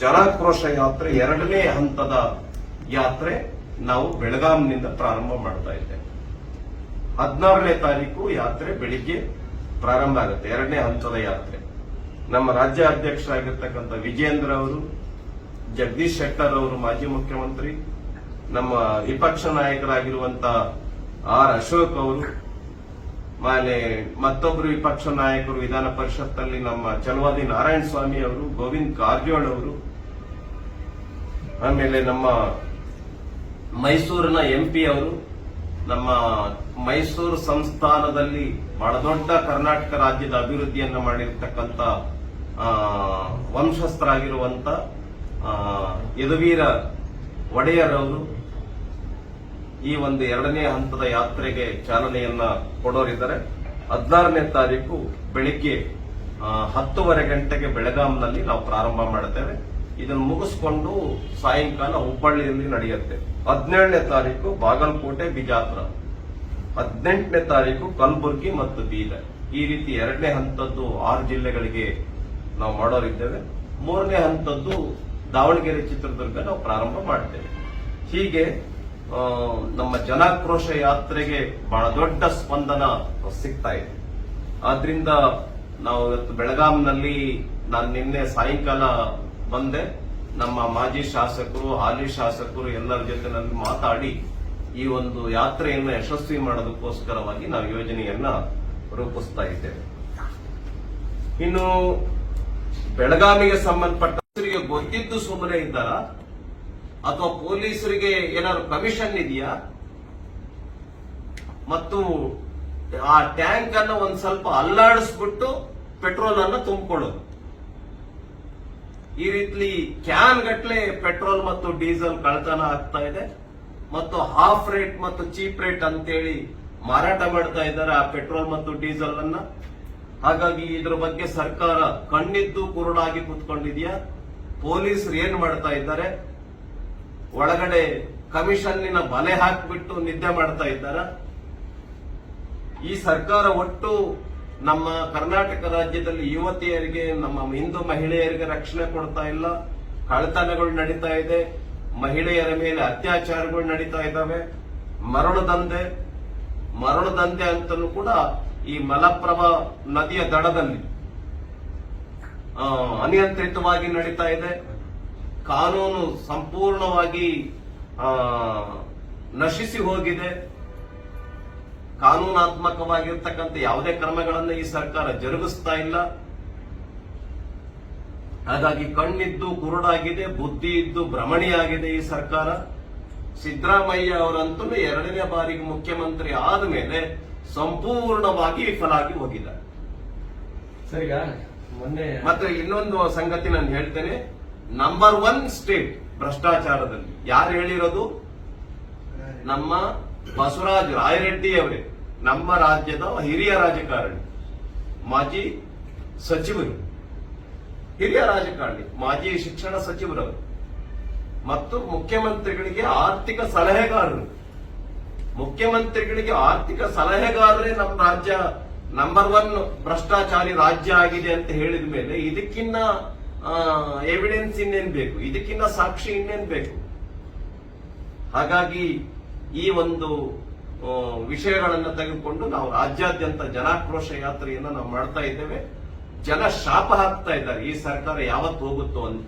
ಜನಾಕ್ರೋಶ ಯಾತ್ರೆ ಎರಡನೇ ಹಂತದ ಯಾತ್ರೆ ನಾವು ಬೆಳಗಾಂನಿಂದ ಪ್ರಾರಂಭ ಮಾಡ್ತಾ ಇದ್ದೇವೆ. ಹದಿನಾರನೇ ತಾರೀಕು ಯಾತ್ರೆ ಬೆಳಿಗ್ಗೆ ಪ್ರಾರಂಭ ಆಗುತ್ತೆ, ಎರಡನೇ ಹಂತದ ಯಾತ್ರೆ. ನಮ್ಮ ರಾಜ್ಯ ಅಧ್ಯಕ್ಷರಾಗಿರ್ತಕ್ಕಂಥ ವಿಜೇಂದ್ರ ಅವರು, ಜಗದೀಶ್ ಶೆಟ್ಟರ್ ಅವರು ಮಾಜಿ ಮುಖ್ಯಮಂತ್ರಿ, ನಮ್ಮ ವಿಪಕ್ಷ ನಾಯಕರಾಗಿರುವಂತ ಆರ್ ಅಶೋಕ್ ಅವರು ಆಮೇಲೆ ಮತ್ತೊಬ್ಬರು ವಿಪಕ್ಷ ನಾಯಕರು ವಿಧಾನ ಪರಿಷತ್ತಲ್ಲಿ ನಮ್ಮ ಚಲವಾದಿ ನಾರಾಯಣ ಸ್ವಾಮಿ ಅವರು, ಗೋವಿಂದ್ ಕಾರಜೋಳ್ ಅವರು ಆಮೇಲೆ ನಮ್ಮ ಮೈಸೂರಿನ ಎಂ ಪಿ ಅವರು ನಮ್ಮ ಮೈಸೂರು ಸಂಸ್ಥಾನದಲ್ಲಿ ಬಹಳ ದೊಡ್ಡ ಕರ್ನಾಟಕ ರಾಜ್ಯದ ಅಭಿವೃದ್ಧಿಯನ್ನ ಮಾಡಿರ್ತಕ್ಕಂಥ ವಂಶಸ್ಥರಾಗಿರುವಂತ ಯದುವೀರ ಒಡೆಯರ್ ಅವರು ಈ ಒಂದು ಎರಡನೇ ಹಂತದ ಯಾತ್ರೆಗೆ ಚಾಲನೆಯನ್ನ ಕೊಡೋರಿದ್ದಾರೆ. ಹದಿನಾರನೇ ತಾರೀಕು ಬೆಳಿಗ್ಗೆ ಹತ್ತುವರೆ ಗಂಟೆಗೆ ಬೆಳಗಾಂನಲ್ಲಿ ನಾವು ಪ್ರಾರಂಭ ಮಾಡುತ್ತೇವೆ ಇದನ್ನು ಮುಗಿಸ್ಕೊಂಡು ಸಾಯಂಕಾಲ ಹುಬ್ಬಳ್ಳಿಯಲ್ಲಿ ನಡೆಯುತ್ತೆ. ಹದಿನೇಳನೇ ತಾರೀಕು ಬಾಗಲಕೋಟೆ, ಬಿಜಾಪುರ. ಹದಿನೆಂಟನೇ ತಾರೀಕು ಕಲಬುರ್ಗಿ ಮತ್ತು ಬೀದರ್. ಈ ರೀತಿ ಎರಡನೇ ಹಂತದ್ದು ಆರು ಜಿಲ್ಲೆಗಳಿಗೆ ನಾವು ಮಾಡೋರಿದ್ದೇವೆ. ಮೂರನೇ ಹಂತದ್ದು ದಾವಣಗೆರೆ, ಚಿತ್ರದುರ್ಗ ನಾವು ಪ್ರಾರಂಭ ಮಾಡ್ತೇವೆ. ಹೀಗೆ ನಮ್ಮ ಜನಾಕ್ರೋಶ ಯಾತ್ರೆಗೆ ಬಹಳ ದೊಡ್ಡ ಸ್ಪಂದನ ಸಿಗ್ತಾ ಇದೆ. ಆದ್ರಿಂದ ನಾವು ಇವತ್ತು ಬೆಳಗಾಂನಲ್ಲಿ ನಾನು ನಿನ್ನೆ ಸಾಯಂಕಾಲ ಬಂದೆ. ನಮ್ಮ ಮಾಜಿ ಶಾಸಕರು, ಹಾಲಿ ಶಾಸಕರು ಎಲ್ಲರ ಜೊತೆ ನನಗೆ ಮಾತಾಡಿ ಈ ಒಂದು ಯಾತ್ರೆಯನ್ನು ಯಶಸ್ವಿ ಮಾಡೋದಕ್ಕೋಸ್ಕರವಾಗಿ ನಾವು ಯೋಜನೆಯನ್ನ ರೂಪಿಸ್ತಾ ಇದ್ದೇವೆ. ಇನ್ನು ಬೆಳಗಾವಿಗೆ ಸಂಬಂಧಪಟ್ಟ ಪೊಲೀಸರಿಗೆ ಗೊತ್ತಿದ್ದು ಸುಮ್ಮನೆ ಇದ್ದಾರಾ? ಅಥವಾ ಪೊಲೀಸರಿಗೆ ಏನಾದ್ರು ಕಮಿಷನ್ ಇದೆಯಾ? ಮತ್ತು ಆ ಟ್ಯಾಂಕ್ ಅನ್ನು ಒಂದ್ ಸ್ವಲ್ಪ ಅಲ್ಲಾಡಿಸ್ಬಿಟ್ಟು ಪೆಟ್ರೋಲ್ ಅನ್ನು ತುಂಬಿಕೊಳ್ಳೋದು. ಈ ರೀತಿ ಕ್ಯಾನ್ ಗಟ್ಟಲೆ ಪೆಟ್ರೋಲ್ ಮತ್ತು ಡೀಸೆಲ್ ಕಳ್ತನ ಆಗ್ತಾ ಇದೆ. ಮತ್ತು ಹಾಫ್ ರೇಟ್ ಮತ್ತು ಚೀಪ್ ರೇಟ್ ಅಂತೇಳಿ ಮಾರಾಟ ಮಾಡ್ತಾ ಇದ್ದಾರೆ ಆ ಪೆಟ್ರೋಲ್ ಮತ್ತು ಡೀಸೆಲ್ ಅನ್ನ ಹಾಗಾಗಿ ಇದ್ರ ಬಗ್ಗೆ ಸರ್ಕಾರ ಕಣ್ಣಿದ್ದು ಕುರುಡಾಗಿ ಕೂತ್ಕೊಂಡಿದ್ಯಾ? ಪೊಲೀಸರು ಏನ್ ಮಾಡ್ತಾ ಇದ್ದಾರೆ? ಒಳಗಡೆ ಕಮಿಷನ್ನಿನ ಬಲೆ ಹಾಕಿಬಿಟ್ಟು ನಿದ್ದೆ ಮಾಡ್ತಾ ಇದ್ದಾರ? ಈ ಸರ್ಕಾರ ಒಟ್ಟು ನಮ್ಮ ಕರ್ನಾಟಕ ರಾಜ್ಯದಲ್ಲಿ ಯುವತಿಯರಿಗೆ, ನಮ್ಮ ಹಿಂದೂ ಮಹಿಳೆಯರಿಗೆ ರಕ್ಷಣೆ ಕೊಡ್ತಾ ಇಲ್ಲ. ಕಳ್ಳತನಗಳು ನಡೀತಾ ಇದೆ. ಮಹಿಳೆಯರ ಮೇಲೆ ಅತ್ಯಾಚಾರಗಳು ನಡೀತಾ ಇದ್ದಾವೆ. ಮರಳು ದಂಧೆ. ಮರಳು ದಂಧೆ ಅಂತಲೂ ಕೂಡ ಈ ಮಲಪ್ರಭಾ ನದಿಯ ದಡದಲ್ಲಿ ಅನಿಯಂತ್ರಿತವಾಗಿ ನಡೀತಾ ಇದೆ. ಕಾನೂನು ಸಂಪೂರ್ಣವಾಗಿ ನಶಿಸಿ ಹೋಗಿದೆ. ಕಾನೂನಾತ್ಮಕವಾಗಿರ್ತಕ್ಕಂಥ ಯಾವುದೇ ಕ್ರಮಗಳನ್ನು ಈ ಸರ್ಕಾರ ಜರುಗಿಸ್ತಾ ಇಲ್ಲ. ಹಾಗಾಗಿ ಕಣ್ಣಿದ್ದು ಕುರುಡಾಗಿದೆ ಬುದ್ಧಿ ಇದ್ದು ಭ್ರಮಣಿಯಾಗಿದೆ ಈ ಸರ್ಕಾರ. ಸಿದ್ದರಾಮಯ್ಯ ಅವರಂತೂ ಎರಡನೇ ಬಾರಿಗೆ ಮುಖ್ಯಮಂತ್ರಿ ಆದ ಮೇಲೆ ಸಂಪೂರ್ಣವಾಗಿ ವಿಫಲಾಗಿ ಹೋಗಿದ್ದಾರೆ. ಸರಿಯಾ ಮೊನ್ನೆ ಮತ್ತೆ ಇನ್ನೊಂದು ಸಂಗತಿ ನಾನು ಹೇಳ್ತೇನೆ. ನಂಬರ್ ಒನ್ ಸ್ಟೇಟ್ ಭ್ರಷ್ಟಾಚಾರದಲ್ಲಿ. ಯಾರು ಹೇಳಿರೋದು? ನಮ್ಮ ಬಸವರಾಜ್ ರಾಯರೆಡ್ಡಿ ಅವರೇ ನಮ್ಮ ರಾಜ್ಯದ ಹಿರಿಯ ರಾಜಕಾರಣಿ, ಮಾಜಿ ಸಚಿವರು. ಹಿರಿಯ ರಾಜಕಾರಣಿ, ಮಾಜಿ ಶಿಕ್ಷಣ ಸಚಿವರವರು. ಮತ್ತು ಮುಖ್ಯಮಂತ್ರಿಗಳಿಗೆ ಆರ್ಥಿಕ ಸಲಹೆಗಾರರು. ಮುಖ್ಯಮಂತ್ರಿಗಳಿಗೆ ಆರ್ಥಿಕ ಸಲಹೆಗಾರರೇ ನಮ್ಮ ರಾಜ್ಯ ನಂಬರ್ ಒನ್ ಭ್ರಷ್ಟಾಚಾರಿ ರಾಜ್ಯ ಆಗಿದೆ ಅಂತ ಹೇಳಿದ ಮೇಲೆ ಇದಕ್ಕಿನ್ನ ಎವಿಡೆನ್ಸ್ ಇನ್ನೇನ್ ಬೇಕು? ಇದಕ್ಕಿನ್ನ ಸಾಕ್ಷಿ ಇನ್ನೇನ್ ಬೇಕು? ಹಾಗಾಗಿ ಈ ಒಂದು ವಿಷಯಗಳನ್ನು ತೆಗೆದುಕೊಂಡು ನಾವು ರಾಜ್ಯಾದ್ಯಂತ ಜನಾಕ್ರೋಶ ಯಾತ್ರೆಯನ್ನು ನಾವು ಮಾಡ್ತಾ ಇದ್ದೇವೆ. ಜನ ಶಾಪ ಹಾಕ್ತಾ ಇದ್ದಾರೆ. ಈ ಸರ್ಕಾರ ಯಾವತ್ತು ಹೋಗುತ್ತೋ ಅಂತ